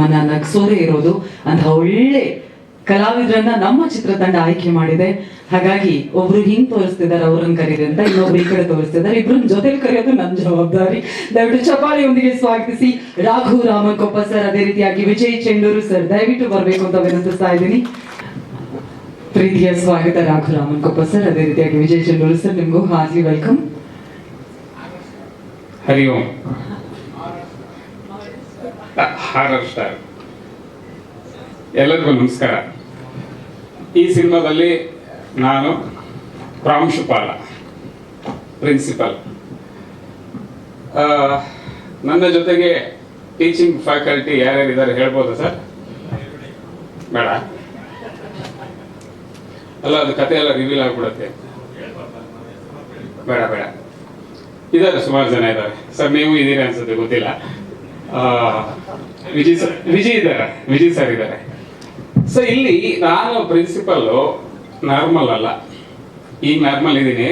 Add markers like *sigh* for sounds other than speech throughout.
ನಮ್ಮನ್ನ ನಗ್ಸೋರೇ ಇರೋದು ಅಂತ ಒಳ್ಳೆ ಕಲಾವಿದರನ್ನ ನಮ್ಮ ಚಿತ್ರತಂಡ ಆಯ್ಕೆ ಮಾಡಿದೆ. ಹಾಗಾಗಿ ಒಬ್ರು ಹಿಂಗ್ ತೋರಿಸ್ತಿದ್ದಾರೆ, ಅವ್ರನ್ನ ಕರೀರಿ ಅಂತ ಇನ್ನೊಬ್ರು ಈ ಕಡೆ ತೋರಿಸ್ತಿದ್ದಾರೆ. ಇಬ್ರು ಜೊತೆಲಿ ಕರೆಯೋದು ನನ್ನ ಜವಾಬ್ದಾರಿ. ದಯವಿಟ್ಟು ಚಪಾಳಿಯೊಂದಿಗೆ ಸ್ವಾಗತಿಸಿ. ರಾಘು ರಾಮನ್ಕೊಪ್ಪ ಸರ್, ಅದೇ ರೀತಿಯಾಗಿ ವಿಜಯ್ ಚೆಂಡೂರು ಸರ್, ದಯವಿಟ್ಟು ಬರಬೇಕು ಅಂತ ವಿನಂತಿಸ್ತಾ ಇದ್ದೀನಿ. ಪ್ರೀತಿಯ ಸ್ವಾಗತ, ರಾಘು ರಾಮನ್ಕೊಪ್ಪ ಸರ್, ಅದೇ ರೀತಿಯಾಗಿ ವಿಜಯ್ ಚೆಂಡೂರು ಸರ್, ನಿಮಗೂ ಹಾರ್ಲಿ welcome. Hari Om horror star. ಎಲ್ಲರಿಗೂ ನಮಸ್ಕಾರ. ಈ ಸಿನಿಮಾದಲ್ಲಿ ನಾನು ಪ್ರಾಂಶುಪಾಲ ಪ್ರಿನ್ಸಿಪಲ್ ನನ್ನ ಜೊತೆಗೆ ಟೀಚಿಂಗ್ ಫ್ಯಾಕಲ್ಟಿ ಯಾರ್ಯಾರಿದ್ದಾರೆ ಹೇಳ್ಬೋದಾ ಸರ್? ಬೇಡ. ಅಲ್ಲ, ಅದು ಕತೆ ಎಲ್ಲ ರಿವೀಲ್ ಆಗ್ಬಿಡುತ್ತೆ. ಬೇಡ ಬೇಡ. ಇದ್ದಾರೆ, ಸುಮಾರು ಜನ ಇದ್ದಾರೆ. ಸರ್, ನೀವು ಇದ್ದೀರಿ ಅನ್ಸುತ್ತೆ, ಗೊತ್ತಿಲ್ಲ. ವಿಜಯ್ ಸರ್, ವಿಜಯ್ ಇದ್ದಾರೆ, ವಿಜಯ್ ಸರ್ ಇದ್ದಾರೆ. ಸೊ ಇಲ್ಲಿ ನಾನು ಪ್ರಿನ್ಸಿಪಲ್ ನಾರ್ಮಲ್ ಅಲ್ಲ. ಈಗ ನಾರ್ಮಲ್ ಇದ್ದೀನಿ.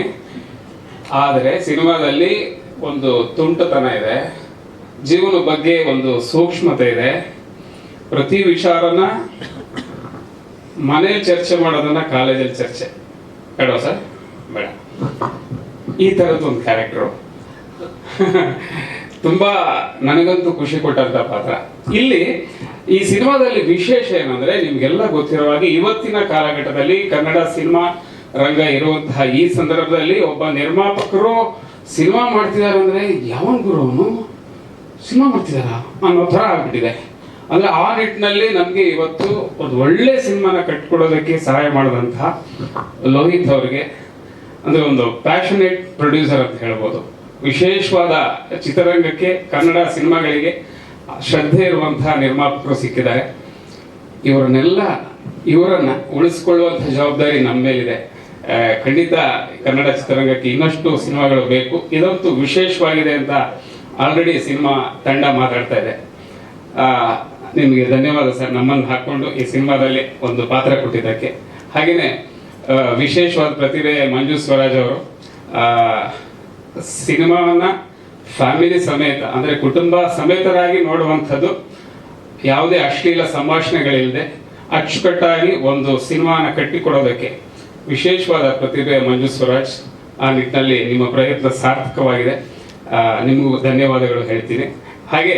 ಆದರೆ ಸಿನಿಮಾದಲ್ಲಿ ಒಂದು ತುಂಟತನ ಇದೆ. ಜೀವನ ಬಗ್ಗೆ ಒಂದು ಸೂಕ್ಷ್ಮತೆ ಇದೆ. ಪ್ರತಿ ವಿಚಾರನ ಮನೇಲಿ ಚರ್ಚೆ ಮಾಡೋದನ್ನ ಕಾಲೇಜಲ್ಲಿ ಚರ್ಚೆ. ಬೇಡ ಸರ್? ಬೇಡ. ಈ ಥರದ್ದು ಒಂದು ಕ್ಯಾರೆಕ್ಟರು ತುಂಬಾ ನನಗಂತೂ ಖುಷಿ ಕೊಟ್ಟಂತ ಪಾತ್ರ. ಇಲ್ಲಿ ಈ ಸಿನಿಮಾದಲ್ಲಿ ವಿಶೇಷ ಏನಂದ್ರೆ ನಿಮ್ಗೆಲ್ಲ ಗೊತ್ತಿರೋ ಹಾಗೆ ಇವತ್ತಿನ ಕಾಲಘಟ್ಟದಲ್ಲಿ ಕನ್ನಡ ಸಿನಿಮಾ ರಂಗ ಇರುವಂತಹ ಈ ಸಂದರ್ಭದಲ್ಲಿ ಒಬ್ಬ ನಿರ್ಮಾಪಕರು ಸಿನಿಮಾ ಮಾಡ್ತಿದ್ದಾರೆ ಅಂದ್ರೆ ಯಾವನ್ ಗುರು ಅವನು? ಸಿನಿಮಾ ಮಾಡ್ತಿದಾರ ಅನ್ನೋ ಥರ ಆಗ್ಬಿಟ್ಟಿದೆ. ಅಂದ್ರೆ ಆ ನಿಟ್ಟಿನಲ್ಲಿ ನಮ್ಗೆ ಇವತ್ತು ಒಂದು ಒಳ್ಳೆ ಸಿನಿಮಾನ ಕಟ್ಕೊಡೋದಕ್ಕೆ ಸಹಾಯ ಮಾಡಿದಂತಹ ಲೋಹಿತ್ ಅವರಿಗೆ. ಅಂದ್ರೆ ಒಂದು ಪ್ಯಾಷನೇಟ್ ಪ್ರೊಡ್ಯೂಸರ್ ಅಂತ ಹೇಳ್ಬೋದು. ವಿಶೇಷವಾದ ಚಿತ್ರರಂಗಕ್ಕೆ ಕನ್ನಡ ಸಿನಿಮಾಗಳಿಗೆ ಶ್ರದ್ಧೆ ಇರುವಂತಹ ನಿರ್ಮಾಪಕರು ಸಿಕ್ಕಿದ್ದಾರೆ. ಇವರನ್ನೆಲ್ಲ, ಇವರನ್ನ ಉಳಿಸ್ಕೊಳ್ಳುವಂಥ ಜವಾಬ್ದಾರಿ ನಮ್ಮ ಮೇಲಿದೆ. ಖಂಡಿತ ಕನ್ನಡ ಚಿತ್ರರಂಗಕ್ಕೆ ಇನ್ನಷ್ಟು ಸಿನಿಮಾಗಳು ಬೇಕು. ಇದಂತೂ ವಿಶೇಷವಾಗಿದೆ ಅಂತ ಆಲ್ರೆಡಿ ಸಿನಿಮಾ ತಂಡ ಮಾತಾಡ್ತಾ ಇದೆ. ನಿಮಗೆ ಧನ್ಯವಾದ ಸರ್. ನಮ್ಮನ್ನು ಹಾಕ್ಕೊಂಡು ಈ ಸಿನಿಮಾದಲ್ಲಿ ಒಂದು ಪಾತ್ರ ಕೊಟ್ಟಿದ್ದಕ್ಕೆ. ಹಾಗೆಯೇ ವಿಶೇಷವಾದ ಪ್ರತಿಭೆ ಮಂಜು ಸ್ವರಾಜ್ ಅವರು. ಸಿನಿಮಾವನ್ನ ಫ್ಯಾಮಿಲಿ ಸಮೇತ, ಅಂದ್ರೆ ಕುಟುಂಬ ಸಮೇತರಾಗಿ ನೋಡುವಂಥದ್ದು ಯಾವುದೇ ಅಶ್ಲೀಲ ಸಂಭಾಷಣೆಗಳಿಲ್ಲದೆ ಅಚ್ಚುಕಟ್ಟಾಗಿ ಒಂದು ಸಿನಿಮಾನ ಕಟ್ಟಿಕೊಡೋದಕ್ಕೆ ವಿಶೇಷವಾದ ಪ್ರತಿಭೆ ಮಂಜು ಸ್ವರಾಜ್. ಆ ನಿಟ್ಟಿನಲ್ಲಿ ನಿಮ್ಮ ಪ್ರಯತ್ನ ಸಾರ್ಥಕವಾಗಿದೆ. ನಿಮಗೂ ಧನ್ಯವಾದಗಳು ಹೇಳ್ತೀನಿ. ಹಾಗೆ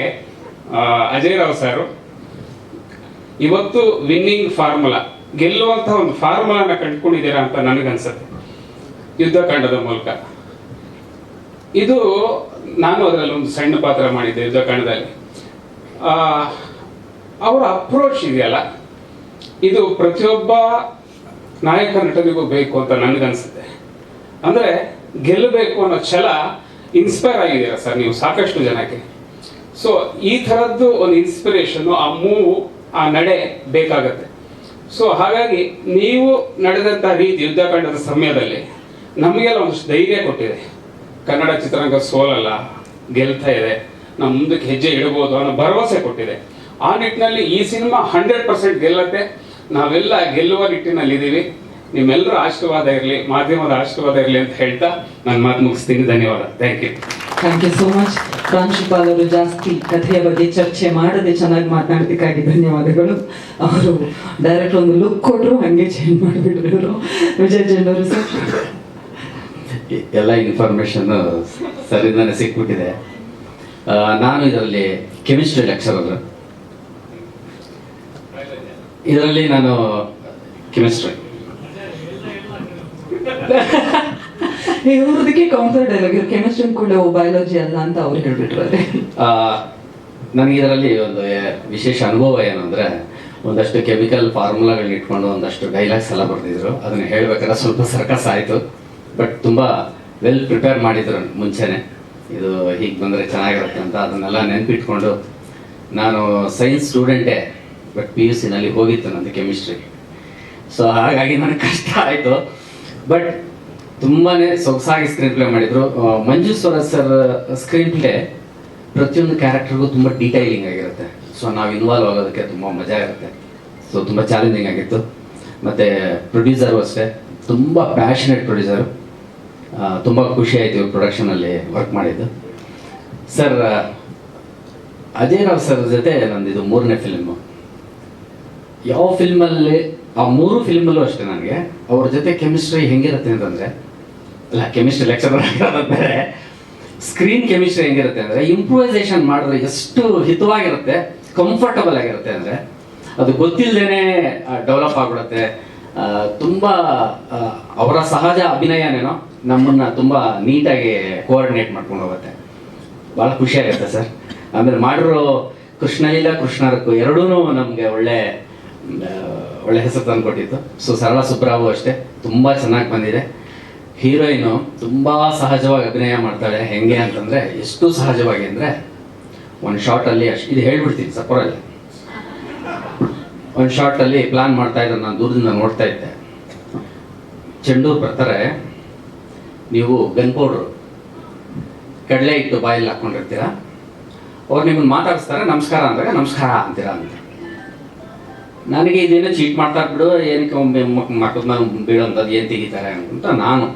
ಅಜಯ್ ರಾವ್ ಸರ್, ಇವತ್ತು ವಿನ್ನಿಂಗ್ ಫಾರ್ಮುಲಾ ಗೆಲ್ಲುವಂತಹ ಒಂದು ಫಾರ್ಮುಲಾನ ಕಂಡುಕೊಂಡಿದ್ದೀರಾ ಅಂತ ನನಗನ್ಸುತ್ತೆ. ಯುದ್ಧಕಾಂಡದ ಮೂಲಕ. ಇದು ನಾನು ಅದರಲ್ಲಿ ಒಂದು ಸಣ್ಣ ಪಾತ್ರ ಮಾಡಿದ್ದೆ ಯುದ್ಧಕಾಂಡದಲ್ಲಿ ಆ, ಅವರ ಅಪ್ರೋಚ್ ಇದೆಯಲ್ಲ? ಇದು ಪ್ರತಿಯೊಬ್ಬ ನಾಯಕ ನಟನಿಗೂ ಬೇಕು ಅಂತ ನನಗನ್ಸುತ್ತೆ. ಅಂದ್ರೆ ಗೆಲ್ಲಬೇಕು ಅನ್ನೋ ಛಲ ಇನ್ಸ್ಪೈರ್ ಆಗಿದ್ದೀರಾ ಸರ್ ನೀವು ಸಾಕಷ್ಟು ಜನಕ್ಕೆ. ಸೊ ಈ ಥರದ್ದು ಒಂದು ಇನ್ಸ್ಪಿರೇಷನ್ ಆ ಮೂವ್ ಆ ನಡೆ ಬೇಕಾಗತ್ತೆ. ಸೊ ಹಾಗಾಗಿ ನೀವು ನಡೆದಂಥ ರೀತಿ ಯುದ್ಧಕಾಂಡದ ಸಮಯದಲ್ಲಿ ನಮಗೆಲ್ಲ ಒಂದಷ್ಟು ಧೈರ್ಯ ಕೊಟ್ಟಿದೆ. ಕನ್ನಡ ಚಿತ್ರರಂಗ ಸೋಲಲ್ಲ, ಗೆಲ್ತಾ ಇದೆ, ನಾವು ಮುಂದಕ್ಕೆ ಹೆಜ್ಜೆ ಇಡಬಹುದು ಅನ್ನೋ ಭರವಸೆ ಕೊಟ್ಟಿದೆ. ಆ ನಿಟ್ಟಿನಲ್ಲಿ ಈ ಸಿನಿಮಾ ಹಂಡ್ರೆಡ್ ಪರ್ಸೆಂಟ್ ಗೆಲ್ಲತ್ತೆ. ನಾವೆಲ್ಲ ಗೆಲ್ಲುವ ನಿಟ್ಟಿನಲ್ಲಿ ಇದ್ದೀವಿ ನಿಮ್ಮೆಲ್ಲರ ಆಶೀರ್ವಾದ ಇರಲಿ, ಮಾಧ್ಯಮದ ಆಶೀರ್ವಾದ ಇರಲಿ ಅಂತ ಹೇಳ್ತಾ ನನ್ನ ಮಾತು ಮುಗಿಸ್ತೀನಿ. ಧನ್ಯವಾದ. Thank you thank you so much ಪ್ರಾಂಶುಪಾಲರು ಜಾಸ್ತಿ ಕಥೆಯ ಬಗ್ಗೆ ಚರ್ಚೆ ಮಾಡದೆ ಚೆನ್ನಾಗಿ ಮಾತನಾಡೋದಕ್ಕಾಗಿ ಧನ್ಯವಾದಗಳು. ಅವರು ಡೈರೆಕ್ಟ್ ಒಂದು ಲುಕ್ ಕೊಟ್ಟರು ಹಂಗೆ ಚೇಂಜ್ ಮಾಡಿಬಿಟ್ರು ವಿಜಯ್ ಜಂಡವರು ಸರ್. ಎಲ್ಲ ಇನ್ಫಾರ್ಮೇಶನ್ ಸರಿಂದನೇ ಸಿಕ್ಬಿಟ್ಟಿದೆ. ನಾನು ಇದರಲ್ಲಿ ಕೆಮಿಸ್ಟ್ರಿ ಲೆಕ್ಚರರ್ ಇದರಲ್ಲಿ ನಾನು ಕೆಮಿಸ್ಟ್ರಿ ಇವ್ರದಕ್ಕೆ ಕೌಂಟರ್ ಡೈಲಾಗ್ ಇವ್ರು ಕೆಮಿಸ್ಟ್ರಿ ಕೂಡ ಬಯಾಲಜಿ ಅಲ್ಲ ಅಂತ ಅವ್ರು ಹೇಳ್ಬಿಟ್ರು ಅದೇ ನನಗೆ ಇದರಲ್ಲಿ ಒಂದು ವಿಶೇಷ ಅನುಭವ ಏನಂದ್ರೆ ಒಂದಷ್ಟು ಕೆಮಿಕಲ್ ಫಾರ್ಮುಲಾಗಳನ್ನ ಇಟ್ಕೊಂಡು ಒಂದಷ್ಟು ಡೈಲಾಗ್ಸ್ ಎಲ್ಲ ಬರ್ತಿದ್ರು ಅದನ್ನ ಹೇಳ್ಬೇಕಾದ್ರೆ ಸ್ವಲ್ಪ ಸರ್ಕಸ್ ಆಯಿತು. ಬಟ್ ತುಂಬ ವೆಲ್ ಪ್ರಿಪೇರ್ ಮಾಡಿದ್ರು ಮುಂಚೆನೆ. ಇದು ಹೀಗೆ ಬಂದರೆ ಚೆನ್ನಾಗಿರುತ್ತೆ ಅಂತ ಅದನ್ನೆಲ್ಲ ನೆನಪಿಟ್ಕೊಂಡು ನಾನು ಸೈನ್ಸ್ ಸ್ಟೂಡೆಂಟೇ ಬಟ್ ಪಿ ಯು ಸಿನಲ್ಲಿ ಹೋಗಿತ್ತು ನಂದು ಕೆಮಿಸ್ಟ್ರಿ ಸೊ ಹಾಗಾಗಿ ನನಗೆ ಕಷ್ಟ ಆಯಿತು. ಬಟ್ ತುಂಬಾ ಸೊಗಸಾಗಿ ಸ್ಕ್ರೀನ್ ಪ್ಲೇ ಮಾಡಿದರು. Manju Swaraj sir screenplay ಪ್ರತಿಯೊಂದು ಕ್ಯಾರೆಕ್ಟರ್ಗೂ ತುಂಬ ಡೀಟೈಲಿಂಗ್ ಆಗಿರುತ್ತೆ. ಸೊ ನಾವು ಇನ್ವಾಲ್ವ್ ಆಗೋದಕ್ಕೆ ತುಂಬ ಮಜಾ ಇರುತ್ತೆ. ಸೊ ತುಂಬ ಚಾಲೆಂಜಿಂಗ್ ಆಗಿತ್ತು. ಮತ್ತು ಪ್ರೊಡ್ಯೂಸರು ಅಷ್ಟೇ. ತುಂಬ ಪ್ಯಾಷನೇಟ್ ಪ್ರೊಡ್ಯೂಸರು ತುಂಬ ಖುಷಿ ಆಯಿತು ಪ್ರೊಡಕ್ಷನಲ್ಲಿ ವರ್ಕ್ ಮಾಡಿದ್ದು. ಸರ್ ಅಜಯ್ ರಾವ್ ಸರ್ ಜೊತೆ ನಂದಿದು ಮೂರನೇ ಫಿಲ್ಮು ಯಾವ ಫಿಲ್ಮಲ್ಲಿ ಆ ಮೂರು ಫಿಲ್ಮಲ್ಲೂ ಅಷ್ಟೇ ನನಗೆ. ಅವ್ರ ಜೊತೆ ಕೆಮಿಸ್ಟ್ರಿ ಹೆಂಗಿರುತ್ತೆ ಅಂತಂದರೆ, ಅಲ್ಲ ಕೆಮಿಸ್ಟ್ರಿ ಲೆಕ್ಚರ್ ಬೇರೆ ಸ್ಕ್ರೀನ್ ಕೆಮಿಸ್ಟ್ರಿ ಹೆಂಗಿರುತ್ತೆ ಅಂದರೆ ಇಂಪ್ರೂವೈಸೇಷನ್ ಮಾಡಿದ್ರೆ ಎಷ್ಟು ಹಿತವಾಗಿರುತ್ತೆ ಕಂಫರ್ಟಬಲ್ ಆಗಿರುತ್ತೆ ಅಂದರೆ, ಅದು ಗೊತ್ತಿಲ್ಲದೇ ಡೆವಲಪ್ ಆಗ್ಬಿಡುತ್ತೆ. ತುಂಬ ಅವರ ಸಹಜ ಅಭಿನಯನೇನೋ ನಮ್ಮನ್ನ ತುಂಬ ನೀಟಾಗಿ ಕೋಆರ್ಡಿನೇಟ್ ಮಾಡ್ಕೊಂಡು ಹೋಗುತ್ತೆ. ಭಾಳ ಖುಷಿ ಆಗುತ್ತೆ ಸರ್. ಆಮೇಲೆ ಮಾಡಿರೋ ಕೃಷ್ಣಲೀಲ, ಕೃಷ್ಣರಕ್ಕೂ ಎರಡೂ ನಮಗೆ ಒಳ್ಳೆ ಒಳ್ಳೆ ಹೆಸರು ತಂದು ಕೊಟ್ಟಿತ್ತು. ಸೊ ಸರಳ ಸುಬ್ರಾವು ಅಷ್ಟೇ. ತುಂಬ ಚೆನ್ನಾಗಿ ಬಂದಿದೆ. ಹೀರೋಯಿನು ತುಂಬ ಸಹಜವಾಗಿ ಅಭಿನಯ ಮಾಡ್ತಾಳೆ. ಹೆಂಗೆ ಅಂತಂದರೆ ಎಷ್ಟು ಸಹಜವಾಗಿ ಅಂದರೆ ಒಂದು ಶಾರ್ಟಲ್ಲಿ ಅಷ್ಟು ಇದು ಹೇಳ್ಬಿಡ್ತೀನಿ ಸಪೋರಲ್ಲಿ ಒಂದು ಶಾರ್ಟಲ್ಲಿ ಪ್ಲಾನ್ ಮಾಡ್ತಾ ಇದ್ದ, ನಾನು ದೂರದಿಂದ ನೋಡ್ತಾ ಇದ್ದೆ. ಚೆಂಡು ಬರ್ತಾರೆ. ನೀವು ಗನ್ ಪೌಡ್ರು ಕಡಲೆ ಇಟ್ಟು ಬಾಯಲ್ಲಿ ಹಾಕ್ಕೊಂಡಿರ್ತೀರ ಅವ್ರು ನಿಮ್ಮನ್ನು ಮಾತಾಡಿಸ್ತಾರೆ, ನಮಸ್ಕಾರ ಅಂದಾಗ ನಮಸ್ಕಾರ ಅಂತೀರ ಅಂತ. ನನಗೆ ಇದೇನೋ ಚೀಟ್ ಮಾಡ್ತಾರೆ ಬಿಡು ಏನಕ್ಕೆ ಒಮ್ಮೆ ಮಕ್ ಮಕ್ಕದ ಮೇಲೆ ಬೀಳೋಂಥದ್ದು ಏನು ತೆಗಿತಾರೆ ಅಂತ ನಾನು.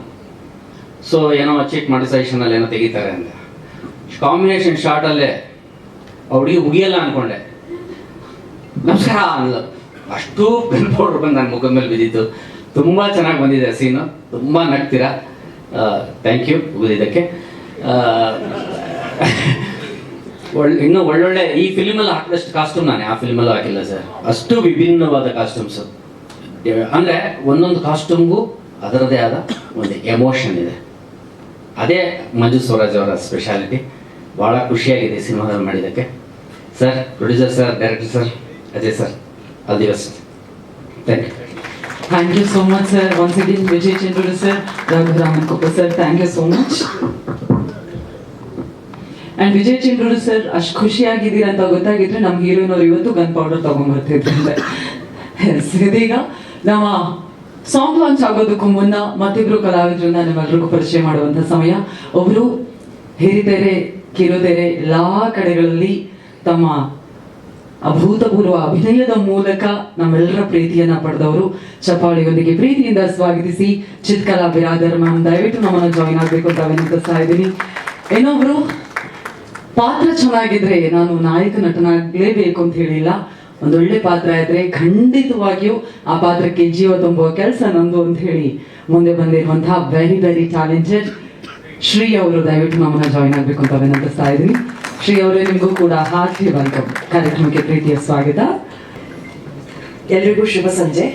ಸೊ ಏನೋ ಚೀಟ್ ಮಾಡಿ ಸಜೆಷನಲ್ಲಿ ಏನೋ ತೆಗಿತಾರೆ ಅಂತ. ಕಾಂಬಿನೇಷನ್ ಶಾರ್ಟಲ್ಲೇ ಹುಡುಗಿ ಉಗಿಯಲ್ಲ ಅಂದ್ಕೊಂಡೆ ನಮಸ್ಕಾರ ಅಂದ್ಲು. ಅಷ್ಟು ಬೆನ್ ಪೌಡ್ರ್ ಬಂದು ನನ್ನ ಮುಖದ ಮೇಲೆ ಬಿದ್ದಿತ್ತು ತುಂಬ ಚೆನ್ನಾಗಿ ಬಂದಿದೆ ಸೀನು ತುಂಬ ನಗ್ತೀರಾ? ಥ್ಯಾಂಕ್ ಯು ಇದಕ್ಕೆ. *laughs* ಒಳ್ಳೆ ಇನ್ನೂ ಒಳ್ಳೊಳ್ಳೆ, ಈ ಫಿಲ್ಮಲ್ಲಿ ಹಾಕಿದಷ್ಟು ಕಾಸ್ಟ್ಯೂಮ್ ನಾನು. ಆ ಫಿಲ್ಮಲ್ಲಿ ಹಾಕಿಲ್ಲ ಸರ್ ಅಷ್ಟು ವಿಭಿನ್ನವಾದ ಕಾಸ್ಟ್ಯೂಮ್ಸ್ ಅಂದರೆ ಒಂದೊಂದು ಕಾಸ್ಟ್ಯೂಮ್ಗೂ ಅದರದೇ ಆದ ಒಂದು ಎಮೋಷನ್ ಇದೆ. ಅದೇ ಮಂಜು ಸ್ವರಾಜ್ ಅವರ ಸ್ಪೆಷಾಲಿಟಿ ಭಾಳ ಖುಷಿಯಾಗಿದೆ ಸಿನಿಮಾದಲ್ಲಿ ಮಾಡಿದ್ದಕ್ಕೆ. Sir producer sir director sir Ajay sir all the thank you Thank you so much, sir. Once again, Vijay Chandra, sir, Raghuram Kopa sir, thank you so much. And Vijay Chandruru sir ಅಷ್ಟು ಖುಷಿಯಾಗಿದ್ದೀರಾ ಅಂತ ಗೊತ್ತಾಗಿದ್ರೆ ನಮ್ಮ ಹೀರೋನವ್ರು ಇವತ್ತು gun powder ತಗೊಂಡ್ಬರ್ತಿದ್ರಂತೆ ಇದೀಗ ನಮ್ಮ song launch ಆಗೋದಕ್ಕೂ ಮುನ್ನ ಮತ್ತಿಬ್ರು ಕಲಾವಿದರನ್ನ ನಿಮ್ಮೆಲ್ರಿಗೂ ಪರಿಚಯ ಮಾಡುವಂತ ಸಮಯ ಅವರು ಹಿರಿತೆರೆ ಕಿರುತೆರೆ ಎಲ್ಲಾ ಕಡೆಗಳಲ್ಲಿ ತಮ್ಮ ಅಭೂತಪೂರ್ವ ಅಭಿನಯದ ಮೂಲಕ ನಮ್ಮೆಲ್ಲರ ಪ್ರೀತಿಯನ್ನ ಪಡೆದವರು ಚಪಾಳಿಯೊಂದಿಗೆ ಪ್ರೀತಿಯಿಂದ ಸ್ವಾಗತಿಸಿ ಚಿತ್ಕಲಾ ಬಿರಾದರ್ ಮ್ಯಾಮ್, ದಯವಿಟ್ಟು ನಮ್ಮನ್ನು ಜಾಯಿನ್ ಆಗಬೇಕು ಅಂತ ವಿನಂತಿಸ್ತಾ ಇದ್ದೀನಿ. ಇನ್ನೊಬ್ರು, ಪಾತ್ರ ಚೆನ್ನಾಗಿದ್ರೆ ನಾನು ನಾಯಕ ನಟನಾಗ್ಲೇಬೇಕು ಅಂತ ಹೇಳಿಲ್ಲ. ಒಂದೊಳ್ಳೆ ಪಾತ್ರ ಇದ್ರೆ ಖಂಡಿತವಾಗಿಯೂ ಆ ಪಾತ್ರಕ್ಕೆ ಜೀವ ತುಂಬುವ ಕೆಲಸ ನಂದು ಅಂತ ಹೇಳಿ ಮುಂದೆ ಬಂದಿರುವಂತಹ ವೆರಿ ವೆರಿ ಟ್ಯಾಲೆಂಟೆಡ್ ಶ್ರೀ ಅವರು ದಯವಿಟ್ಟು ನಮ್ಮನ್ನ ಜಾಯಿನ್ ಆಗ್ಬೇಕು ಅಂತ ವಿನಂತಿಸ್ತಾ ಇದ್ದೀನಿ. ಶ್ರೀ ಅವರೇ ನಿಮಗೂ ಕೂಡ ಹಾರ್ಟ್ಲಿ ವೆಲ್ಕಮ್ ಕಾರ್ಯಕ್ರಮಕ್ಕೆ ಪ್ರೀತಿಯ ಸ್ವಾಗತ. ಎಲ್ರಿಗೂ ಶುಭ ಸಂಜೆ.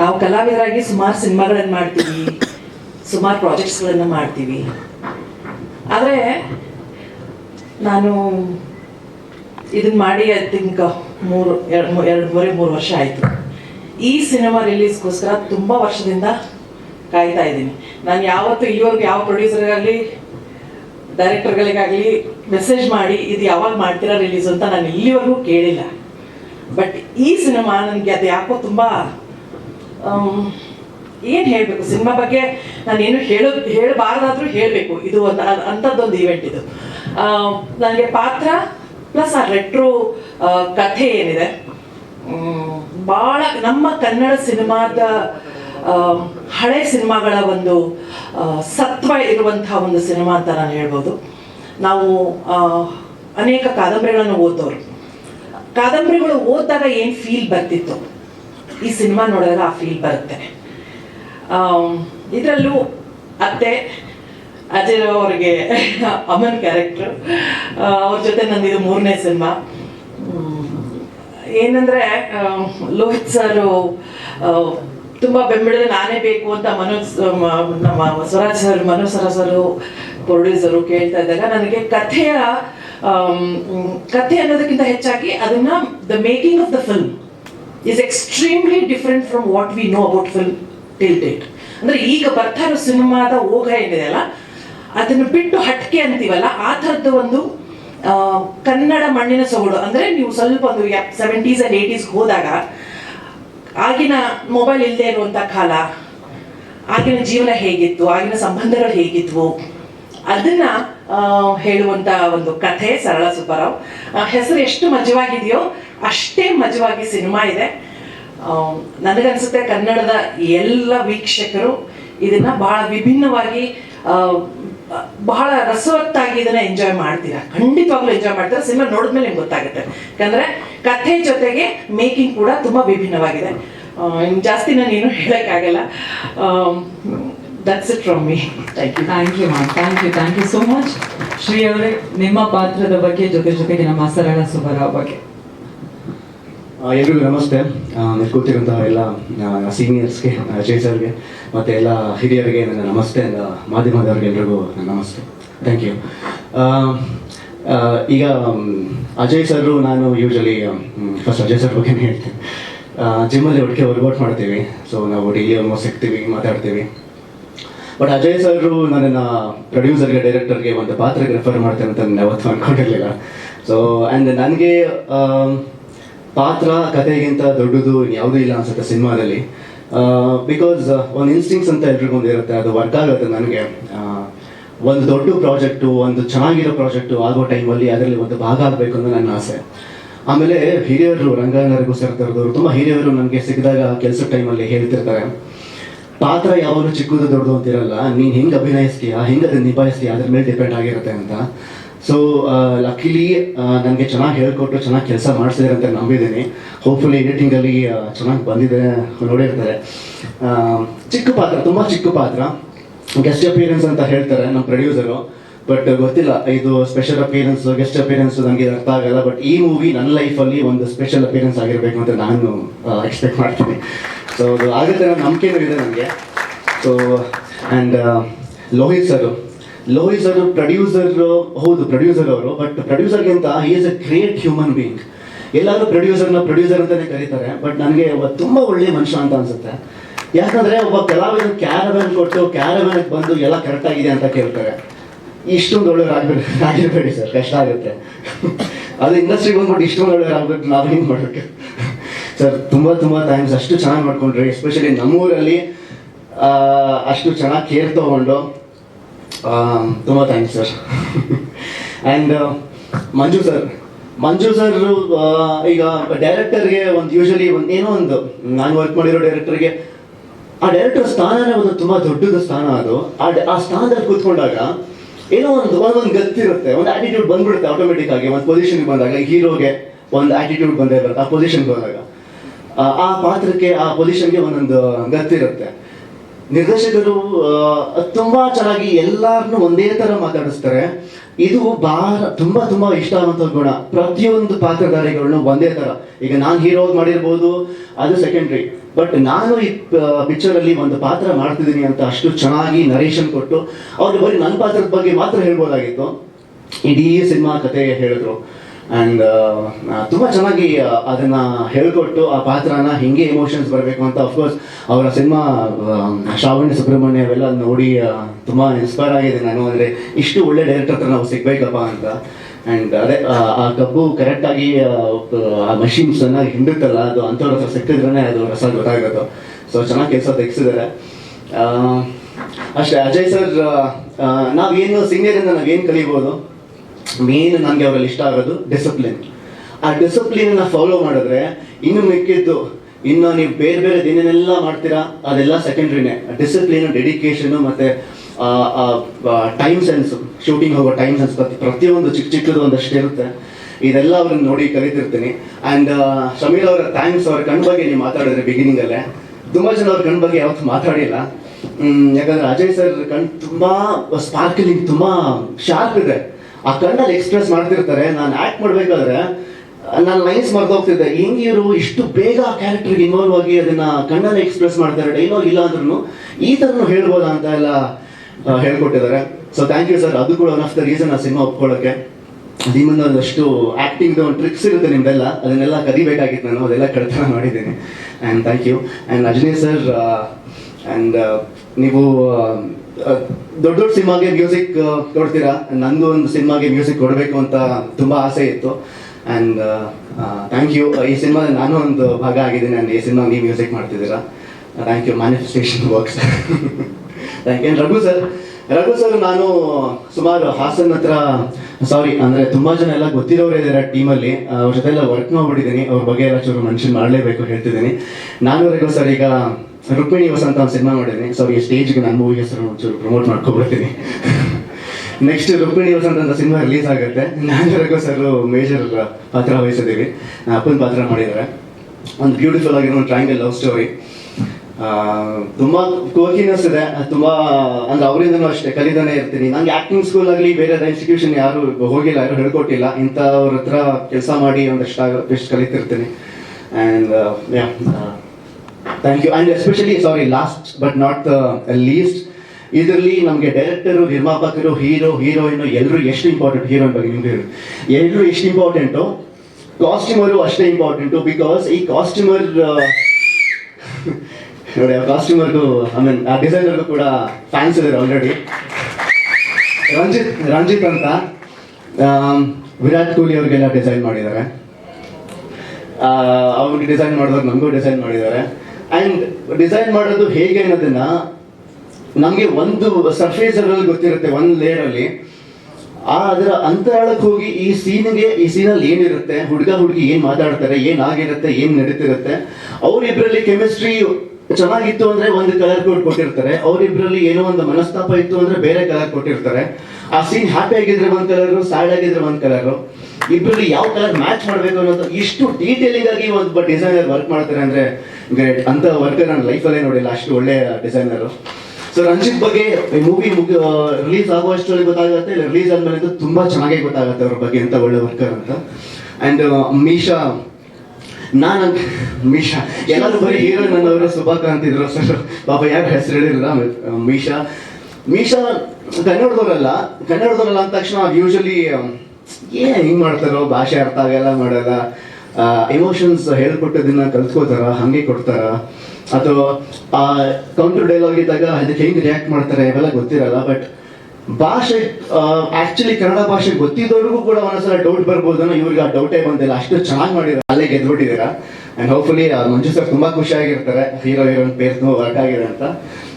ನಾವು ಕಲಾವಿದರಾಗಿ ಸುಮಾರು ಸಿನಿಮಾಗಳನ್ನು ಮಾಡ್ತೀವಿ, ಸುಮಾರು ಪ್ರಾಜೆಕ್ಟ್ಸ್ಗಳನ್ನು ಮಾಡ್ತೀವಿ. ಆದರೆ ನಾನು ಇದನ್ನ ಮಾಡಿ ಐ ತಿಂಕ್ ಮೂರು, ಎರಡು ಎರಡೂವರೆ ಮೂರು ವರ್ಷ ಆಯಿತು. ಈ ಸಿನಿಮಾ ರಿಲೀಸ್ಗೋಸ್ಕರ ತುಂಬ ವರ್ಷದಿಂದ ಕಾಯ್ತಾ ಇದ್ದೀನಿ. ನಾನು ಯಾವತ್ತು ಇವಾಗ ಯಾವ ಪ್ರೊಡ್ಯೂಸರ್ಗಾಗಲಿ ಡೈರೆಕ್ಟರ್ಗಳಿಗಾಗಲಿ ಮೆಸೇಜ್ ಮಾಡಿ, ಇದು ಯಾವಾಗ ಮಾಡ್ತೀರಾ ರಿಲೀಸ್ ಅಂತ ನಾನು ಇಲ್ಲಿವರೆಗೂ ಕೇಳಿಲ್ಲ. ಬಟ್ ಈ ಸಿನಿಮಾ ನನಗೆ ಅದು ಯಾಕೋ ತುಂಬ ಏನು ಹೇಳಬೇಕು? ಸಿನಿಮಾ ಬಗ್ಗೆ ನಾನು ಏನು ಹೇಳೋ, ಹೇಳಬಾರ್ದಾದ್ರೂ ಹೇಳಬೇಕು. ಇದು ಒಂದು ಅಂಥದ್ದೊಂದು ಈವೆಂಟ್ ಇದು. ನನಗೆ ಪಾತ್ರ ಪ್ಲಸ್ ಆ ರೆಟ್ರೋ ಕಥೆ ಏನಿದೆ. ಭಾಳ ನಮ್ಮ ಕನ್ನಡ ಸಿನಿಮಾದ ಹಳೆ ಸಿನಿಮಾಗಳ ಒಂದು ಸತ್ವ ಇರುವಂತಹ ಒಂದು ಸಿನಿಮಾ ಅಂತ ನಾನು ಹೇಳ್ಬೋದು. ನಾವು ಅನೇಕ ಕಾದಂಬರಿಗಳನ್ನು ಓದೋರು ಕಾದಂಬರಿಗಳು ಓದಿದಾಗ ಏನು ಫೀಲ್ ಬರ್ತಿತ್ತು? ಈ ಸಿನಿಮಾ ನೋಡಿದಾಗ ಆ ಫೀಲ್ ಬರುತ್ತೆ. ಇದರಲ್ಲೂ ಅತ್ತೆ, ಅಜಯ್ ಅವರಿಗೆ ಅಮನ್ ಕ್ಯಾರೆಕ್ಟರ್ ಅವ್ರ ಜೊತೆ ನಂದು ಇದು ಮೂರನೇ ಸಿನಿಮಾ. ಏನಂದ್ರೆ ಲೋಹಿತ್ ಸರ್ ತುಂಬ ಬೆಂಬಲದ ನಾನೇ ಬೇಕು ಅಂತ ಮನೋಜ್ ನಮ್ಮ ಸ್ವರಾಜ್ ಸರ್, ಮನೋಜ್ ಸರಸರು ಪ್ರೊಡ್ಯೂಸರು ಕೇಳ್ತಾ ಇದ್ದಾಗ ನನಗೆ ಕಥೆಯ ಕಥೆ ಅನ್ನೋದಕ್ಕಿಂತ ಹೆಚ್ಚಾಗಿ ಅದನ್ನ the making of the film is extremely different from what we know about film till date ಅಂದ್ರೆ ಈಗ ಬರ್ತಾ ಇರೋ ಸಿನಿಮಾದ ಓಘ ಏನಿದೆಯಲ್ಲ ಅದನ್ನು ಬಿಟ್ಟು ಹಟ್ಕೆ ಅಂತೀವಲ್ಲ, ಆ ಥರದ ಒಂದು ಕನ್ನಡ ಮಣ್ಣಿನ ಸೊಗಡು. ಅಂದ್ರೆ ನೀವು ಸ್ವಲ್ಪ ಒಂದು ಸೆವೆಂಟೀಸ್ ಅಂಡ್ ಏಯ್ಟೀಸ್ ಹೋದಾಗ ಆಗಿನ ಮೊಬೈಲ್ ಇಲ್ಲದೆ ಇರುವಂಥ ಕಾಲ, ಆಗಿನ ಜೀವನ ಹೇಗಿತ್ತು, ಆಗಿನ ಸಂಬಂಧಗಳು ಹೇಗಿದ್ವು, ಅದನ್ನ ಹೇಳುವಂತ ಒಂದು ಕಥೆ ಸರಳ ಸುಬ್ಬರಾವ್. ಹೆಸರು ಎಷ್ಟು ಮಜವಾಗಿದೆಯೋ ಅಷ್ಟೇ ಮಜವಾಗಿ ಸಿನಿಮಾ ಇದೆ. ನನಗೆ ನನಗನ್ಸುತ್ತೆ ಕನ್ನಡದ ಎಲ್ಲ ವೀಕ್ಷಕರು ಇದನ್ನ ಬಹಳ ವಿಭಿನ್ನವಾಗಿ ಬಹಳ ರಸವತ್ತಾಗಿ ಇದನ್ನ ಎಂಜಾಯ್ ಮಾಡ್ತೀರಾ? ಖಂಡಿತವಾಗ್ಲೂ ಎಂಜಾಯ್ ಮಾಡ್ತೀರಾ? ಸಿನಿಮಾ ನೋಡಿದ್ಮೇಲೆ ನಿಮ್ಗೆ ಗೊತ್ತಾಗುತ್ತೆ. ಯಾಕಂದ್ರೆ ಕಥೆ ಜೊತೆಗೆ ಮೇಕಿಂಗ್ ಕೂಡ ತುಂಬಾ ವಿಭಿನ್ನವಾಗಿದೆ. ಜಾಸ್ತಿ ನಾನು ಏನು ಹೇಳಕ್ಕಾಗಲ್ಲ. That's it from me thank you thank you ma'am thank you thank you so much Shri ಅವರೇ, ನಿಮ್ಮ ಪಾತ್ರದ ಬಗ್ಗೆ, ಜೊತೆ ಜೊತೆಗೆ ನಮ್ಮ ಸರಳ ಸುಬ್ಬರಾವ್ ಬಗ್ಗೆ. ಎಲ್ರಿಗೂ ನಮಸ್ತೆ. ಕೂತಿರುವಂತಹ ಎಲ್ಲ ಸೀನಿಯರ್ಸ್ಗೆ ಅಜಯ್ ಸರ್ಗೆ ಮತ್ತು ಎಲ್ಲ ಹಿರಿಯರಿಗೆ ನನ್ನ ನಮಸ್ತೆ ಅಂದ ಮಾಧ್ಯಮದವ್ರಿಗೆ ಎಲ್ರಿಗೂ ನನ್ನ ನಮಸ್ತೆ. ಥ್ಯಾಂಕ್ ಯು ಈಗ ಅಜಯ್ ಸರ್ ನಾನು ಯೂಶಲಿ ಫಸ್ಟ್ ಅಜಯ್ ಸರ್ ಬಗ್ಗೆನೇ ಹೇಳ್ತೀನಿ. ಜಿಮ್ಮಲ್ಲಿ ಒಟ್ಟಿಗೆ ವರ್ಕೌಟ್ ಮಾಡ್ತೀವಿ. ಸೊ ನಾವು ಡೈಲಿ ಆಲ್ಮೋಸ್ಟ್ ಸಿಗ್ತೀವಿ, ಮಾತಾಡ್ತೀವಿ. ಬಟ್ ಅಜಯ್ ಸರ್ ನನ್ನ ಪ್ರೊಡ್ಯೂಸರ್ಗೆ ಡೈರೆಕ್ಟರ್ಗೆ ಒಂದು ಪಾತ್ರಕ್ಕೆ ರೆಫರ್ ಮಾಡ್ತೇನೆ ಅಂತ ನಾನು ಯಾವತ್ತೂ ಅನ್ಕೊಂಡಿರಲಿಲ್ಲ. ಸೊ ಆ್ಯಂಡ್ ನನಗೆ ಪಾತ್ರ, ಕಥೆಗಿಂತ ದೊಡ್ಡದು ಯಾವುದೂ ಇಲ್ಲ ಅನ್ಸುತ್ತೆ ಸಿನಿಮಾದಲ್ಲಿ. ಬಿಕಾಸ್ ಒಂದು ಇನ್ಸ್ಟಿಂಗ್ಸ್ ಅಂತ ಎಲ್ರಿಗೂ ಒಂದು ಇರುತ್ತೆ, ಅದು ವರ್ಕ್ ಆಗುತ್ತೆ ನನಗೆ. ಒಂದು ದೊಡ್ಡ ಪ್ರಾಜೆಕ್ಟು ಒಂದು ಚೆನ್ನಾಗಿರೋ ಪ್ರಾಜೆಕ್ಟು ಆಗೋ ಟೈಮಲ್ಲಿ ಅದರಲ್ಲಿ ಒಂದು ಭಾಗ ಆಗಬೇಕು ಅಂತ ನನ್ನ ಆಸೆ. ಆಮೇಲೆ ಹಿರಿಯರು ರಂಗನರಿಗೂ ಸರ್ದಾರದವರು ತುಂಬ ಹಿರಿಯರು ನನಗೆ ಸಿಕ್ಕಿದಾಗ ಕೆಲಸದ ಟೈಮಲ್ಲಿ ಹೇಳ್ತಿರ್ತಾರೆ ಪಾತ್ರ ಯಾವಾಗಲೂ ಚಿಕ್ಕದು ದೊಡ್ಡದು ಅಂತಿರಲ್ಲ, ನೀನು ಹೆಂಗೆ ಅಭಿನಯಿಸ್ತೀಯಾ, ಹೆಂಗೆ ಅದನ್ನು ನಿಭಾಯಿಸ್ತೀಯಾ, ಅದ್ರ ಮೇಲೆ ಡಿಪೆಂಡ್ ಆಗಿರುತ್ತೆ ಅಂತ. ಸೊ ಲಕ್ಕಿಲಿ ನನಗೆ ಚೆನ್ನಾಗಿ ಹೇಳ್ಕೊಟ್ಟು ಚೆನ್ನಾಗಿ ಕೆಲಸ ಮಾಡಿಸಿದ್ರೆ ಅಂತ ನಂಬಿದ್ದೀನಿ. ಹೋಪ್ಫುಲಿ ಎಡಿಟಿಂಗಲ್ಲಿ ಚೆನ್ನಾಗಿ ಬಂದಿದೆ ನೋಡಿರ್ತಾರೆ ಚಿಕ್ಕ ಪಾತ್ರ, ತುಂಬ ಚಿಕ್ಕ ಪಾತ್ರ. ಗೆಸ್ಟ್ ಅಪಿಯರೆನ್ಸ್ ಅಂತ ಹೇಳ್ತಾರೆ ನಮ್ಮ ಪ್ರೊಡ್ಯೂಸರು ಬಟ್ ಗೊತ್ತಿಲ್ಲ, ಇದು ಸ್ಪೆಷಲ್ ಅಪಿಯರೆನ್ಸ್ ಗೆಸ್ಟ್ ಅಪಿಯರೆನ್ಸ್ ನನಗೆ ಅರ್ಥ ಆಗಲ್ಲ. ಬಟ್ ಈ ಮೂವಿ ನನ್ನ ಲೈಫಲ್ಲಿ ಒಂದು ಸ್ಪೆಷಲ್ ಅಪಿಯರೆನ್ಸ್ ಆಗಿರಬೇಕು ಅಂತ ನಾನು ಎಕ್ಸ್ಪೆಕ್ಟ್ ಮಾಡ್ತೀನಿ. ಸೊ ಅದು ಆಗುತ್ತೆ ನಂಬಿಕೆನೂ ಇದೆ ನನಗೆ. ಸೊ ಆ್ಯಂಡ್ ಲೋಹಿತ್ ಸರ್ ಅವರು ಪ್ರೊಡ್ಯೂಸರ್ ಹೌದು ಪ್ರೊಡ್ಯೂಸರ್ ಅವರು but ಪ್ರೊಡ್ಯೂಸರ್ಗಿಂತ he is a great human being ಎಲ್ಲರೂ ಪ್ರೊಡ್ಯೂಸರ್ನ ಪ್ರೊಡ್ಯೂಸರ್ ಅಂತಲೇ ಕರೀತಾರೆ ಬಟ್ ನನಗೆ ತುಂಬ ಒಳ್ಳೆಯ ಮನುಷ್ಯ ಅಂತ ಅನ್ಸುತ್ತೆ. ಯಾಕಂದ್ರೆ ಒಬ್ಬ ಕಲಾವಿದ ಕ್ಯಾರವನ್ ಕೊಟ್ಟು ಕ್ಯಾರವನ್ಗೆ ಬಂದು ಎಲ್ಲ ಕರೆಕ್ಟ್ ಆಗಿದೆ ಅಂತ ಕೇಳ್ತಾರೆ. ಇಷ್ಟೊಂದು ಒಳ್ಳೆಯವ್ರು ಆಗ್ಬೇಡಿ ಆಗಿರ್ಬೇಡಿ ಸರ್, ಕಷ್ಟ ಆಗುತ್ತೆ. ಅದು ಇಂಡಸ್ಟ್ರಿಗೆ ಬಂದ್ಬಿಟ್ಟು ಇಷ್ಟೊಂದು ಒಳ್ಳೆಯವ್ರು ಆಗ್ಬೇಕು ನಾವು ಹಿಂಗೆ ಮಾಡಬೇಕು? ಸರ್, ತುಂಬ ತುಂಬ ಥ್ಯಾಂಕ್ಸ್ ಅಷ್ಟು ಚೆನ್ನಾಗಿ ಮಾಡ್ಕೊಂಡ್ರಿ ಎಸ್ಪೆಷಲಿ ನಮ್ಮೂರಲ್ಲಿ ಅಷ್ಟು ಚೆನ್ನಾಗಿ ಕೇರ್ ತೊಗೊಂಡು ತುಂಬ thanks sir and Manju sir Manju sir ಈಗ ಡೈರೆಕ್ಟರ್ಗೆ ಒಂದು ಯೂಶಲಿ ಒಂದು, ಏನೋ ಒಂದು, ನಾನು ವರ್ಕ್ ಮಾಡಿರೋ ಡೈರೆಕ್ಟರ್ಗೆ ಆ ಡೈರೆಕ್ಟರ್ ಸ್ಥಾನನೇ ಒಂದು ತುಂಬ ದೊಡ್ಡದು ಸ್ಥಾನ ಅದು. ಆ ಸ್ಥಾನದಲ್ಲಿ ಕೂತ್ಕೊಂಡಾಗ ಏನೋ ಒಂದು ಒಂದೊಂದು ಗತ್ತಿರುತ್ತೆ, ಒಂದು ಆಟಿಟ್ಯೂಡ್ ಬಂದ್ಬಿಡುತ್ತೆ ಆಟೋಮೆಟಿಕ್ ಆಗಿ. ಒಂದು ಪೊಸಿಷನ್ಗೆ ಬಂದಾಗ ಹೀರೋಗೆ ಒಂದು ಆಟಿಟ್ಯೂಡ್ ಬಂದೇ ಬರುತ್ತೆ, ಆ ಪೊಸಿಷನ್ಗೆ ಬಂದಾಗ. ಆ ಪಾತ್ರಕ್ಕೆ, ಆ ಪೊಸಿಷನ್ಗೆ ಒಂದೊಂದು ಗತ್ತಿರುತ್ತೆ. ನಿರ್ದೇಶಕರು ತುಂಬಾ ಚೆನ್ನಾಗಿ ಎಲ್ಲಾರನ್ನು ಒಂದೇ ತರ ಮಾತಾಡಿಸ್ತಾರೆ. ಇದು ಬಹಳ ತುಂಬಾ ತುಂಬಾ ಇಷ್ಟ ಆಗುವಂತ ಗುಣ ಪ್ರತಿಯೊಂದು ಪಾತ್ರಧಾರಿಗಳನ್ನ ಒಂದೇ ತರ. ಈಗ ನಾನು ಹೀರೋ ಮಾಡಿರ್ಬೋದು, ಅದು ಸೆಕೆಂಡ್ರಿ ಬಟ್ ನಾನು ಈ ಪಿಕ್ಚರ್ ಅಲ್ಲಿ ಒಂದು ಪಾತ್ರ ಮಾಡ್ತಿದ್ದೀನಿ ಅಂತ ಅಷ್ಟು ಚೆನ್ನಾಗಿ ನರೇಶನ್ ಕೊಟ್ಟು, ಅವ್ರು ಬರೀ ನನ್ನ ಪಾತ್ರದ ಬಗ್ಗೆ ಮಾತ್ರ ಹೇಳ್ಬೋದಾಗಿತ್ತು. ಇಡೀ ಸಿನಿಮಾ ಕತೆ ಹೇಳಿದ್ರು. ಆ್ಯಂಡ್ ತುಂಬ ಚೆನ್ನಾಗಿ ಅದನ್ನ ಹೇಳ್ಕೊಟ್ಟು ಆ ಪಾತ್ರನ ಹಿಂಗೆ ಇಮೋಷನ್ಸ್ ಬರಬೇಕು ಅಂತ ಅಫ್ಕೋರ್ಸ್ ಅವರ ಸಿನಿಮಾ ಶ್ರಾವಣಿ ಸುಬ್ರಹ್ಮಣ್ಯ ಅವೆಲ್ಲ ನೋಡಿ ತುಂಬ ಇನ್ಸ್ಪೈರ್ ಆಗಿದೆ ನಾನು. ಅಂದರೆ ಇಷ್ಟು ಒಳ್ಳೆ ಡೈರೆಕ್ಟರ್ ಹತ್ರ ನಾವು ಸಿಗ್ಬೇಕಪ್ಪ ಅಂತ. ಆ್ಯಂಡ್ ಅದೇ ಆ, ಕಬ್ಬು ಕರೆಕ್ಟಾಗಿ ಆ ಮಷಿನ್ ಚೆನ್ನಾಗಿ ಹಿಂಡುತ್ತಲ್ಲ ಅದು ಅಂಥವ್ರ ಹತ್ರ ಸಿಕ್ಕಿದ್ರೇ ಅದು ರಸ ಗೊತ್ತಾಗುತ್ತೆ. ಸೊ ಚೆನ್ನಾಗಿ ಕೆಲಸ ತೆಗ್ಸಿದ್ದಾರೆ. ಅಷ್ಟೇ ಅಜಯ್ ಸರ್ ನಾವೇನು ಸಿಂಗರಿಂದ ನಾವೇನು ಕಲಿಬೋದು? ಮೇನ್ ನನಗೆ ಅವರಲ್ಲಿ ಇಷ್ಟ ಆಗೋದು ಡಿಸಿಪ್ಲಿನ್ ಆ ಡಿಸಿಪ್ಲಿನ್ನ ಫಾಲೋ ಮಾಡಿದ್ರೆ ಇನ್ನು ಮಿಕ್ಕಿದ್ದು, ಇನ್ನು ನೀವು ಬೇರೆ ಬೇರೆ ದಿನನೆಲ್ಲ ಮಾಡ್ತೀರಾ, ಅದೆಲ್ಲ ಸೆಕೆಂಡ್ರಿನೇ ಡಿಸಿಪ್ಲಿನ್ ಡೆಡಿಕೇಶನ್ ಮತ್ತೆ ಟೈಮ್ ಸೆನ್ಸ್ ಶೂಟಿಂಗ್ ಹೋಗೋ ಟೈಮ್ ಸೆನ್ಸ್ ಪ್ರತಿ, ಪ್ರತಿಯೊಂದು ಚಿಕ್ಕ ಚಿಕ್ಕದು ಒಂದಷ್ಟು ಇರುತ್ತೆ. ಇದೆಲ್ಲ ಅವ್ರನ್ನ ನೋಡಿ ಕಲಿತಿರ್ತೀನಿ. ಆ್ಯಂಡ್ ಸಮೀರ್ ಅವರ ಥ್ಯಾಂಕ್ಸ್ ಅವ್ರ ಕಣ್ ಬಗ್ಗೆ ನೀವು ಮಾತಾಡಿದ್ರೆ ಬಿಗಿನಿಂಗಲ್ಲೇ ತುಂಬ ಜನ ಅವ್ರ ಕಣ್ ಬಗ್ಗೆ ಯಾವತ್ತು ಮಾತಾಡಿಲ್ಲ. ಯಾಕಂದ್ರೆ ಅಜಯ್ ಸರ್ ಕಣ್ ತುಂಬಾ ಸ್ಪಾರ್ಕಲಿಂಗ್ ತುಂಬಾ ಶಾರ್ಪ್ ಇದೆ. ಆ ಕಣ್ಣಲ್ಲಿ ಎಕ್ಸ್ಪ್ರೆಸ್ ಮಾಡ್ತಿರ್ತಾರೆ, ನಾನು ಆಕ್ಟ್ ಮಾಡ್ಬೇಕಾದ್ರೆ, ನಾನು ಲೈನ್ಸ್ ಮರ್ದೋಗ್ತಿದ್ದೆ ಹೆಂಗೆ ಇವರು ಇಷ್ಟು ಬೇಗ ಆ ಕ್ಯಾರೆಕ್ಟರ್ಗೆ ಇನ್ವಾಲ್ವ್ ಆಗಿ ಅದನ್ನ ಕಣ್ಣಲ್ಲಿ ಎಕ್ಸ್ಪ್ರೆಸ್ ಮಾಡ್ತಾರೆ ಡೈಲಾಗ್ ಇಲ್ಲ ಅಂದ್ರೂ ಈ ಥರನೂ ಹೇಳ್ಬೋದಾ ಅಂತ ಎಲ್ಲ ಹೇಳ್ಕೊಟ್ಟಿದ್ದಾರೆ. ಸೊ ಥ್ಯಾಂಕ್ ಯು ಸರ್ ಅದು ಕೂಡ ಒನ್ ಆಫ್ ದ ರೀಸನ್ ಆ ಸಿನಿಮಾ ಒಪ್ಕೊಳ್ಳೋಕ್ಕೆ ನಿಮ್ಮನ್ನ ಒಂದಷ್ಟು ಆಕ್ಟಿಂಗ್ ಒಂದು ಟ್ರಿಕ್ಸ್ ಇರುತ್ತೆ ನಿಮ್ದೆಲ್ಲ. ಅದನ್ನೆಲ್ಲ ಕದಿಬೇಕಾಗಿತ್ತು ನಾನು, ಅದೆಲ್ಲ ಕಡಿತನ ಮಾಡಿದ್ದೀನಿ. ಆ್ಯಂಡ್ ಥ್ಯಾಂಕ್ ಯು ಆ್ಯಂಡ್ ಅಜನೇ ಸರ್ ಆ್ಯಂಡ್ ನೀವು ದೊಡ್ಡ ದೊಡ್ಡ ಸಿನಿಮಾಗೆ ಮ್ಯೂಸಿಕ್ ಕೊಡ್ತೀರಾ? ನಂದು ಒಂದು ಸಿನಿಮಾಗೆ ಮ್ಯೂಸಿಕ್ ಕೊಡಬೇಕು ಅಂತ ತುಂಬ ಆಸೆ ಇತ್ತು. ಆ್ಯಂಡ್ ಥ್ಯಾಂಕ್ ಯು ಈ ಸಿನಿಮಾ ನಾನು ಒಂದು ಭಾಗ ಆಗಿದ್ದೀನಿ ಆ್ಯಂಡ್ ಈ ಸಿನಿಮಾಗೆ ನೀವು ಮ್ಯೂಸಿಕ್ ಮಾಡ್ತಿದ್ದೀರಾ. Thank you manifestation works thank you Raghu sir Raghu sir ನಾನು ಸುಮಾರು ಹಾಸನ್ ಹತ್ರ ಸಾರಿ ಅಂದ್ರೆ ತುಂಬಾ ಜನ ಎಲ್ಲ ಗೊತ್ತಿರೋರು ಇದ್ದಾರೆ ಟೀಮಲ್ಲಿ ಅವ್ರ ಜೊತೆ ಎಲ್ಲ ವರ್ಕ್ ಮಾಡ್ಬಿಟ್ಟಿದ್ದೀನಿ. ಅವ್ರ ಬಗ್ಗೆ ಎಲ್ಲ ಚೂರು ಮೆನ್ಷನ್ ಮಾಡಲೇಬೇಕು ಹೇಳ್ತಿದ್ದೀನಿ. ನಾನು ರಘು ಸರ್ ಈಗ ರುಕ್ಮಿಣಿ ವಸಂತ ಒಂದು ಸಿನಿಮಾ ಮಾಡಿದ್ದೀನಿ ಸಾರಿ ಸ್ಟೇಜ್ಗೆ ನನ್ನ ಮೂವಿ ಹೆಸರು ಒಂಚೂರು ಪ್ರಮೋಟ್ ಮಾಡ್ಕೊಬಿಡ್ತೀನಿ. *laughs* ನೆಕ್ಸ್ಟ್ ರುಕ್ಮಿಣಿ ವಸಂತ ಅಂತ ಸಿನಿಮಾ ರಿಲೀಸ್ ಆಗುತ್ತೆ. ನಾನು ಸರ್ ಮೇಜರ್ ಪಾತ್ರ ವಹಿಸಿದ್ದೀವಿ. ಅಪ್ಪನ ಪಾತ್ರ ಮಾಡಿದ್ದಾರೆ. ಒಂದು ಬ್ಯೂಟಿಫುಲ್ ಆಗಿರೋ ಒಂದು ಟ್ರಯಾಂಗಲ್ ಲವ್ ಸ್ಟೋರಿ ತುಂಬ ಕೋಕಿನೆಸ್ ಇದೆ. ತುಂಬಾ, ಅಂದ್ರೆ ಅವರಿಂದನೂ ಅಷ್ಟೇ ಕಲಿತಾನೆ ಇರ್ತೀನಿ. ನಂಗೆ ಆಕ್ಟಿಂಗ್ ಸ್ಕೂಲ್ ಆಗಲಿ, ಬೇರೆ ಇನ್ಸ್ಟಿಟ್ಯೂಷನ್ ಯಾರು ಹೋಗಿಲ್ಲ, ಯಾರು ಹೇಳ್ಕೊಟ್ಟಿಲ್ಲ. ಇಂಥವ್ರ ಹತ್ರ ಕೆಲಸ ಮಾಡಿ ಒಂದಷ್ಟು ಎಷ್ಟು ಕಲಿತಿರ್ತೀನಿ. And thank you and especially sorry last but not least ಇದರಲ್ಲಿ ನಮಗೆ ಡೈರೆಕ್ಟರು ನಿರ್ಮಾಪಕರು ಹೀರೋ ಹೀರೋಯಿನ್ ಎಲ್ಲರೂ ಎಷ್ಟು ಇಂಪಾರ್ಟೆಂಟ್ ಹೀರೋಯಿನ್ ಬಗ್ಗೆ ನಿಮ್ಗೆ ಎಲ್ಲರೂ ಎಷ್ಟು ಇಂಪಾರ್ಟೆಂಟು ಕಾಸ್ಟ್ಯೂಮರು ಅಷ್ಟೇ ಇಂಪಾರ್ಟೆಂಟು ಬಿಕಾಸ್ ಈ ಕಾಸ್ಟ್ಯೂಮರ್ ನೋಡಿ, ಆ ಕಾಸ್ಟ್ಯೂಮರ್ಗೂ ಐ ಮೀನ್ ಆ ಡಿಸೈನರ್ಗೂ ಕೂಡ ಫ್ಯಾನ್ಸ್ ಇದಾರೆ ಆಲ್ರೆಡಿ ರಂಜಿತ್ ರಂಜಿತ್ ಅಂತ ವಿರಾಟ್ ಕೊಹ್ಲಿ ಅವ್ರಿಗೆಲ್ಲ ಡಿಸೈನ್ ಮಾಡಿದ್ದಾರೆ. ಅವ್ರಿಗೆ ಡಿಸೈನ್ ಮಾಡಿದಾಗ ನಮಗೂ ಡಿಸೈನ್ ಮಾಡಿದ್ದಾರೆ. ಆ್ಯಂಡ್ ಡಿಸೈನ್ ಮಾಡೋದು ಹೇಗೆ ಅನ್ನೋದನ್ನ ನಮಗೆ ಒಂದು ಸರ್ಫೇಸ್ ಅಲ್ಲಿ ಗೊತ್ತಿರುತ್ತೆ, ಒಂದು ಲೇಯರ್ ಅಲ್ಲಿ. ಆ ಅದರ ಅಂತರಾಳಕ್ಕೆ ಹೋಗಿ ಈ ಸೀನ್ಗೆ ಈ ಸೀನಲ್ಲಿ ಏನಿರುತ್ತೆ, ಹುಡುಗ, ಹುಡುಗಿ ಏನ್ ಮಾತಾಡ್ತಾರೆ, ಏನ್ ಆಗಿರುತ್ತೆ, ಏನ್ ನಡೀತಿರುತ್ತೆ. ಅವರಿಬ್ಬರಲ್ಲಿ ಕೆಮಿಸ್ಟ್ರಿ ಚೆನ್ನಾಗಿತ್ತು ಅಂದ್ರೆ ಒಂದು ಕಲರ್ ಕೋಡ್ ಕೊಟ್ಟಿರ್ತಾರೆ. ಅವರಿಬ್ಬರಲ್ಲಿ ಏನೋ ಒಂದು ಮನಸ್ತಾಪ ಇತ್ತು ಅಂದ್ರೆ ಬೇರೆ ಕಲರ್ ಕೊಟ್ಟಿರ್ತಾರೆ. ಆ ಸೀನ್ ಹ್ಯಾಪಿ ಆಗಿದ್ರೆ ಒಂದ್ ಕಲರ್ ಸ್ಯಾಡ್ ಆಗಿದ್ರೆ ಒಂದ್ ಕಲರ್ ಇಬ್ಬರಲ್ಲಿ ಯಾವ ಕಲರ್ ಮ್ಯಾಚ್ ಮಾಡ್ಬೇಕು ಅನ್ನೋದು ಇಷ್ಟು ಡೀಟೇಲಿಂಗ್ ಆಗಿ ಒಂದು ಡಿಸೈನರ್ ವರ್ಕ್ ಮಾಡ್ತಾರೆ ಅಂದ್ರೆ ಗ್ರೇಟ್ ಅಂತ ವರ್ಕ್ ನಾನು ಲೈಫಲ್ಲೇ ನೋಡಿಲ್ಲ, ಅಷ್ಟು ಒಳ್ಳೆ ಡಿಸೈನರು ಸೊ ರಂಜಿತ್ ಬಗ್ಗೆ ಈ ಮೂವಿ ರಿಲೀಸ್ ಆಗುವಷ್ಟರಲ್ಲಿ ಗೊತ್ತಾಗುತ್ತೆ ರಿಲೀಸ್ ಆದ್ಮೇಲೆ ತುಂಬ ಚೆನ್ನಾಗಿ ಗೊತ್ತಾಗುತ್ತೆ ಅವ್ರ ಬಗ್ಗೆ ಅಂತ ಒಳ್ಳೆ ವರ್ಕರ್ ಅಂತ. ಅಂಡ್ ಮೀಶಾ, ನಾನು ಮೀಶಾ, ಎಲ್ಲರೂ ಬರೀ ಹೀರೋಯಿನ್ ಅನ್ನೋರು ಸುಭಾಕ ಇದ್ರು ಸರ್. ಪಾಪ ಯಾರು ಹೆಸರು ಹೇಳಿರಲ್ಲ ಮೀಶಾ. ಮೀಶಾ ಕನ್ನಡದವರಲ್ಲ ಕನ್ನಡದವರಲ್ಲ ಅಂದ ತಕ್ಷಣ ಯೂಶಲಿ ಏನು ಹಿಂಗೆ ಮಾಡ್ತಾರೋ, ಭಾಷೆ ಅರ್ಥ ಆಗಲ್ಲ, ಮಾಡಲ್ಲ. ಎಮೋಷನ್ಸ್ ಹೇಳ್ಕೊಟ್ಟದನ್ನ ಕಲ್ತ್ಕೋತಾರ ಹಂಗೆ ಕೊಡ್ತಾರ? ಅಥವಾ, ಆ ಕೌಂಟರ್ ಡೈಲಾಗ್ ಇದ್ದಾಗ ಅದಕ್ಕೆ ಹೆಂಗ್ ರಿಯಾಕ್ಟ್ ಮಾಡ್ತಾರೆ ಇವೆಲ್ಲ ಗೊತ್ತಿರಲ್ಲ ಬಟ್ ಭಾಷೆ ಆಕ್ಚುಲಿ ಕನ್ನಡ ಭಾಷೆ ಗೊತ್ತಿದ್ದವ್ರಿಗೂ ಕೂಡ ಒಂದ್ಸಲ ಡೌಟ್ ಬರ್ಬೋದು ಇವ್ರಿಗೆ ಆ ಡೌಟೇ ಬಂದಿಲ್ಲ. ಅಷ್ಟು ಚೆನ್ನಾಗಿ ಮಾಡಿದ್ರು ಅಲ್ಲೇ ಗೆದ್ಬಿಟ್ಟಿದ್ದೀರಾ? ಅಂಡ್ ಹೋಪ್ಫುಲಿ ಮಂಜು ಸರ್ ತುಂಬಾ ಖುಷಿಯಾಗಿರ್ತಾರೆ ಹೀರೋ ಹೀರೋನ್ ಪೇರ್ ತುಂಬ ವರ್ಕ್ ಆಗಿದೆ ಅಂತ.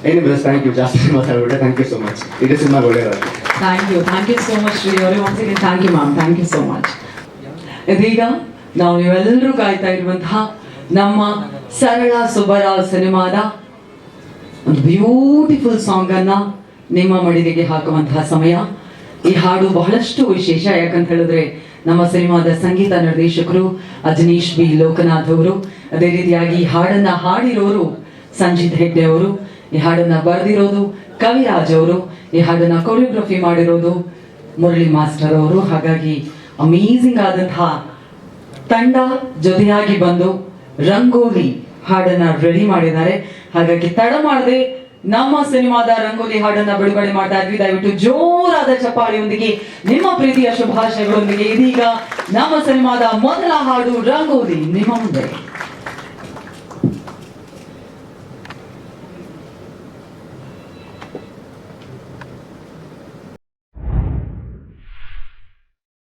ಏನು ಬಸ್ ಥ್ಯಾಂಕ್ ಯು ಜಾಸ್ತಿ *laughs* ಮಾತಾಡ್ಬಿಟ್ಟೆ. ಥ್ಯಾಂಕ್ ಯು ಸೊ ಮಚ್ ಇಡೀ ಸಿನಿಮಾ ಒಳ್ಳೆಯದಾಗಿ thank you thank you so much Shri ಅವರೇ thank you ma'am thank you so much ಇದೀಗ ನಾವು ನೀವೆಲ್ಲರೂ ಕಾಯ್ತಾ ಇರುವಂತಹ ನಮ್ಮ ಸರಳ ಸುಬ್ಬರಾವ್ ಸಿನಿಮಾದ ಒಂದು ಬ್ಯೂಟಿಫುಲ್ ಸಾಂಗ್ ಅನ್ನ ನಿಮ್ಮ ಮಡಿಲಿಗೆ ಹಾಕುವಂತಹ ಸಮಯ. ಈ ಹಾಡು ಬಹಳಷ್ಟು ವಿಶೇಷ, ಯಾಕಂತ ಹೇಳಿದ್ರೆ ನಮ್ಮ ಸಿನಿಮಾದ ಸಂಗೀತ ನಿರ್ದೇಶಕರು ಅಜನೀಶ್ ಬಿ. ಲೋಕನಾಥ್ ಅವರು. ಅದೇ ರೀತಿಯಾಗಿ ಈ ಹಾಡನ್ನ ಹಾಡಿರೋರು ಸಂಜಿತ್ ಹೆಗ್ಡೆ ಅವರು. ಈ ಹಾಡನ್ನ ಬರೆದಿರೋದು ಕವಿರಾಜ್ ಅವರು. ಈ ಹಾಡನ್ನ ಕೊರಿಯೋಗ್ರಫಿ ಮಾಡಿರೋದು ಮುರಳಿ ಮಾಸ್ಟರ್ ಅವರು. ಹಾಗಾಗಿ ಅಮೇಝಿಂಗ್ ಆದಂತಹ ತಂಡ ಜೊತೆಯಾಗಿ ಬಂದು ರಂಗೋಲಿ ಹಾಡನ್ನ ರೆಡಿ ಮಾಡಿದ್ದಾರೆ. ಹಾಗಾಗಿ ತಡ ಮಾಡದೆ ನಮ್ಮ ಸಿನಿಮಾದ ರಂಗೋಲಿ ಹಾಡನ್ನ ಬಿಡುಗಡೆ ಮಾಡ್ತಾ ಇದ್ವಿ. ದಯವಿಟ್ಟು ಜೋರಾದ ಚಪ್ಪಾಳಿಯೊಂದಿಗೆ, ನಿಮ್ಮ ಪ್ರೀತಿಯ ಶುಭಾಶಯಗಳೊಂದಿಗೆ ಇದೀಗ ನಮ್ಮ ಸಿನಿಮಾದ ಮೊದಲ ಹಾಡು ರಂಗೋಲಿ ನಿಮ್ಮ ಮುಂದೆ.